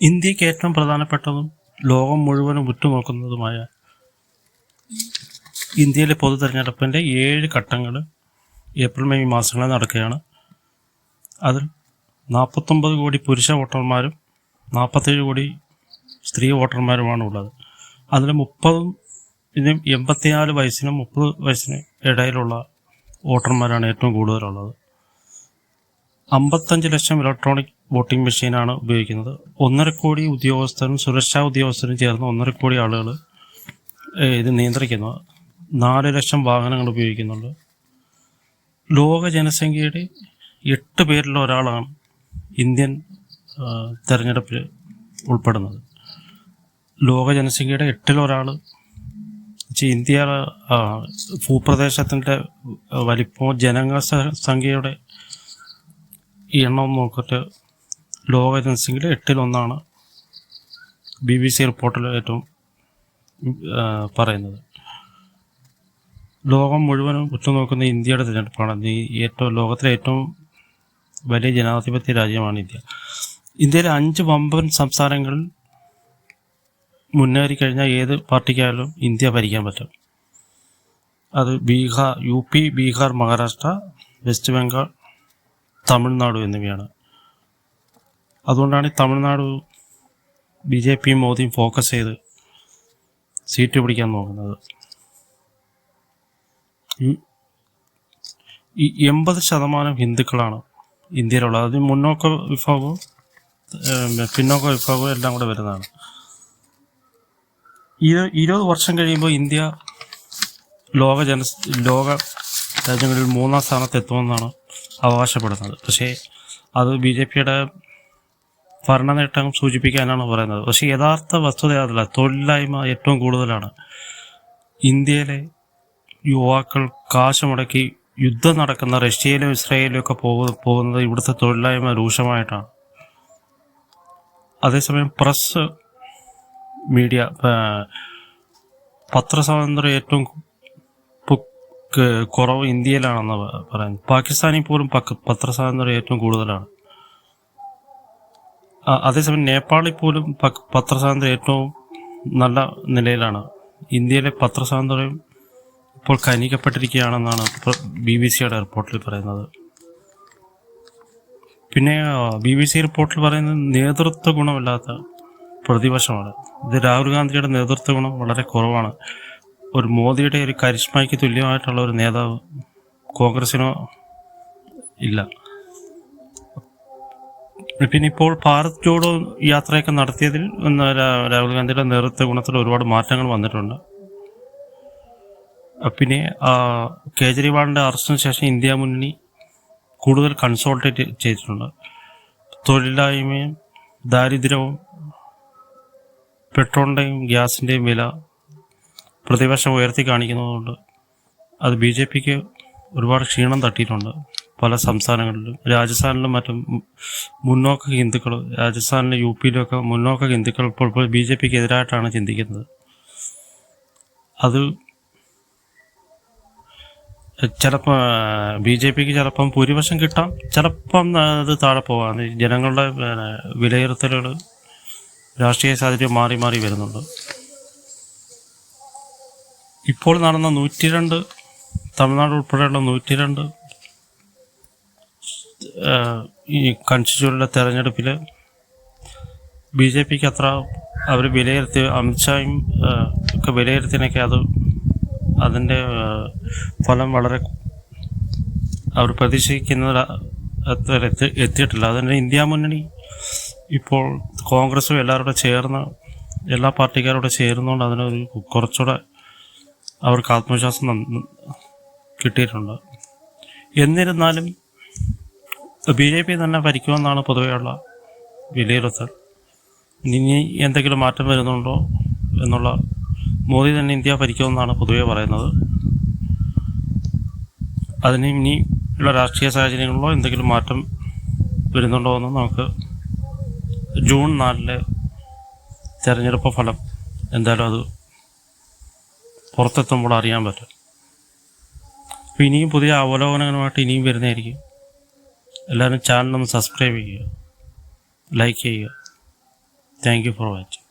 ഇന്ത്യയ്ക്ക് ഏറ്റവും പ്രധാനപ്പെട്ടതും ലോകം മുഴുവനും ഉറ്റുനോക്കുന്നതുമായ ഇന്ത്യയിലെ പൊതു തെരഞ്ഞെടുപ്പിന്റെ ഏഴ് ഘട്ടങ്ങൾ ഏപ്രിൽ മെയ് മാസങ്ങളിൽ നടക്കുകയാണ്. അതിൽ നാൽപ്പത്തൊമ്പത് കോടി പുരുഷ വോട്ടർമാരും നാൽപ്പത്തേഴ് കോടി സ്ത്രീ വോട്ടർമാരുമാണ് ഉള്ളത്. അതിൽ മുപ്പതും ഇനി എൺപത്തിനാല് വയസ്സിനും മുപ്പത് വയസ്സിനും ഇടയിലുള്ള വോട്ടർമാരാണ് ഏറ്റവും കൂടുതലുള്ളത്. അമ്പത്തഞ്ച് ലക്ഷം ഇലക്ട്രോണിക് വോട്ടിംഗ് മെഷീനാണ് ഉപയോഗിക്കുന്നത്. ഒന്നര കോടി ഉദ്യോഗസ്ഥരും സുരക്ഷാ ഉദ്യോഗസ്ഥരും ചേർന്ന് ഒന്നര കോടി ആളുകൾ ഇത് നിയന്ത്രിക്കുന്നു. നാല് ലക്ഷം വാഹനങ്ങൾ ഉപയോഗിക്കുന്നുണ്ട്. ലോക ജനസംഖ്യയുടെ എട്ട് പേരിൽ ഒരാളാണ് ഇന്ത്യൻ തെരഞ്ഞെടുപ്പിൽ ഉൾപ്പെടുന്നത്. ലോക ജനസംഖ്യയുടെ എട്ടിലൊരാൾ ഇന്ത്യ ഭൂപ്രദേശത്തിന്റെ വലിപ്പവും ജനസംഖ്യയുടെ സംഖ്യയുടെ ഈ എണ്ണം നോക്കിയിട്ട് ലോക ഏജൻസിയിൽ എട്ടിലൊന്നാണ് ബി ബി സി റിപ്പോർട്ടിൽ ഏറ്റവും പറയുന്നത്. ലോകം മുഴുവനും ഉറ്റുനോക്കുന്ന ഇന്ത്യയുടെ തിരഞ്ഞെടുപ്പാണ്. ഈ ഏറ്റവും ലോകത്തിലെ ഏറ്റവും വലിയ ജനാധിപത്യ രാജ്യമാണ് ഇന്ത്യ. ഇന്ത്യയിലെ അഞ്ച് വമ്പൻ സംസ്ഥാനങ്ങളിൽ മുന്നേറി കഴിഞ്ഞാൽ ഏത് പാർട്ടിക്കായാലും ഇന്ത്യ ഭരിക്കാൻ പറ്റും. അത് Bihar U P Bihar Maharashtra West Bengal Tamil Nadu എന്നിവയാണ്. അതുകൊണ്ടാണ് ഈ തമിഴ്നാട് ബി ജെ പിയും മോദിയും ഫോക്കസ് ചെയ്ത് സീറ്റ് പിടിക്കാൻ നോക്കുന്നത്. ഈ- എൺപത് ശതമാനം ഹിന്ദുക്കളാണ് ഇന്ത്യയിലുള്ളത്. അത് മുന്നോക്ക വിഭാഗവും പിന്നോക്ക വിഭാഗവും എല്ലാം കൂടെ വരുന്നതാണ്. ഇരുപത് വർഷം കഴിയുമ്പോൾ ഇന്ത്യ ലോക ജന ലോക രാജ്യങ്ങളിൽ മൂന്നാം സ്ഥാനത്ത് എത്തുമെന്നാണ് അവകാശപ്പെടുന്നത്. പക്ഷേ അത് ബി ജെ പിയുടെ ഭരണ നേട്ടം സൂചിപ്പിക്കാനാണ് പറയുന്നത്. പക്ഷേ യഥാർത്ഥ വസ്തുത അതല്ല. തൊഴിലില്ലായ്മ ഏറ്റവും കൂടുതലാണ്. ഇന്ത്യയിലെ യുവാക്കൾ കാശ് മുടക്കി യുദ്ധം നടക്കുന്ന റഷ്യയിലും ഇസ്രയേലും ഒക്കെ പോകു- പോകുന്നത് ഇവിടുത്തെ തൊഴിലില്ലായ്മ രൂക്ഷമായിട്ടാണ്. അതേസമയം പ്രസ് മീഡിയ പത്രസ്വാതന്ത്ര്യം ഏറ്റവും കുറവ് ഇന്ത്യയിലാണെന്ന് പറയുന്നത് പാകിസ്ഥാനിൽ പോലും പത്രസ്വാതന്ത്ര്യം ഏറ്റവും കൂടുതലാണ്. അതേസമയം നേപ്പാളിൽ പോലും പത്രസ്വാതന്ത്ര്യം ഏറ്റവും നല്ല നിലയിലാണ്. ഇന്ത്യയിലെ പത്രസ്വാതന്ത്ര്യം ഇപ്പോൾ കനിക്കപ്പെട്ടിരിക്കുകയാണെന്നാണ് ബി ബി സിയുടെ റിപ്പോർട്ടിൽ പറയുന്നത്. പിന്നെ ബി ബി സി റിപ്പോർട്ടിൽ പറയുന്നത് നേതൃത്വ ഗുണമില്ലാത്ത പ്രതിപക്ഷമാണ്. ഇത് രാഹുൽ ഗാന്ധിയുടെ നേതൃത്വ ഗുണം വളരെ കുറവാണ്. ഒരു മോദിയുടെ ഒരു കരിഷ്മയ്ക്ക് തുല്യമായിട്ടുള്ള ഒരു നേതാവ് കോൺഗ്രസിനോ ഇല്ല. പിന്നെ ഇപ്പോൾ ഭാരത് ജോഡോ യാത്രയൊക്കെ നടത്തിയതിൽ രാഹുൽ ഗാന്ധിയുടെ നേതൃത്വ ഗുണത്തിൽ ഒരുപാട് മാറ്റങ്ങൾ വന്നിട്ടുണ്ട്. പിന്നെ കേജ്രിവാളിന്റെ അറസ്റ്റിന് ശേഷം ഇന്ത്യ മുന്നണി കൂടുതൽ കൺസോൾട്ടേറ്റ് ചെയ്തിട്ടുണ്ട്. തൊഴിലില്ലായ്മയും ദാരിദ്ര്യവും പെട്രോളിന്റെയും ഗ്യാസിന്റെയും വില പ്രതിപക്ഷം ഉയർത്തി കാണിക്കുന്നതുകൊണ്ട് അത് ബി ജെ പിക്ക് ഒരുപാട് ക്ഷീണം തട്ടിയിട്ടുണ്ട് പല സംസ്ഥാനങ്ങളിലും. രാജസ്ഥാനിലും മറ്റും മുന്നോക്ക ഹിന്ദുക്കൾ രാജസ്ഥാനിലും യു പിയിലൊക്കെ മുന്നോക്ക ഹിന്ദുക്കൾ ഇപ്പോൾ ഇപ്പോൾ ബി ജെ പിക്ക് എതിരായിട്ടാണ് ചിന്തിക്കുന്നത്. അത് ചിലപ്പോൾ ബി ജെ പിക്ക് ചിലപ്പം ഭൂരിപക്ഷം കിട്ടാം ചിലപ്പം അത് താഴെ പോകാം ജനങ്ങളുടെ വിലയിരുത്തലുകൾ രാഷ്ട്രീയ സാഹചര്യം മാറി മാറി വരുന്നുണ്ട്. ഇപ്പോൾ നടന്ന നൂറ്റി രണ്ട് തമിഴ്നാട് ഉൾപ്പെടെയുള്ള നൂറ്റി രണ്ട് ഈ കൺസ്റ്റിറ്റ്യൂഷനിലെ തെരഞ്ഞെടുപ്പിൽ ബി ജെ പിക്ക് അത്ര അവർ വിലയിരുത്തി അമിത്ഷായും ഒക്കെ വിലയിരുത്തിനൊക്കെ അത് അതിന്റെ ഫലം വളരെ അവർ പ്രതീക്ഷിക്കുന്ന എത്തിയിട്ടില്ല. അതിന്റെ ഇന്ത്യ മുന്നണി ഇപ്പോൾ കോൺഗ്രസും എല്ലാവരോടും ചേർന്ന് എല്ലാ പാർട്ടിക്കാരോട് ചേർന്നുകൊണ്ട് അതിനൊരു കുറച്ചുകൂടെ അവർക്ക് ആത്മവിശ്വാസം കിട്ടിയിട്ടുണ്ട്. എന്നിരുന്നാലും ബി ജെ പി തന്നെ ഭരിക്കുമെന്നാണ് പൊതുവെയുള്ള വിലയിരുത്തൽ. ഇനി എന്തെങ്കിലും മാറ്റം വരുന്നുണ്ടോ എന്നുള്ള മോദി തന്നെ ഇന്ത്യ ഭരിക്കുമെന്നാണ് പൊതുവെ പറയുന്നത്. അതിന് ഇനി ഉള്ള രാഷ്ട്രീയ സാഹചര്യങ്ങളിലോ എന്തെങ്കിലും മാറ്റം വരുന്നുണ്ടോ എന്ന് നമുക്ക് ജൂൺ നാലിലെ തെരഞ്ഞെടുപ്പ് ഫലം എന്തായാലും അത് പുറത്തെത്തുമ്പോൾ അറിയാൻ പറ്റും. അപ്പോൾ ഇനിയും പുതിയ അവലോകനങ്ങളുമായിട്ട് ഇനിയും വരുന്നതായിരിക്കും. എല്ലാവരും ചാനൽ ഒന്ന് സബ്സ്ക്രൈബ് ചെയ്യുക. ലൈക്ക് ചെയ്യുക. Thank you for watching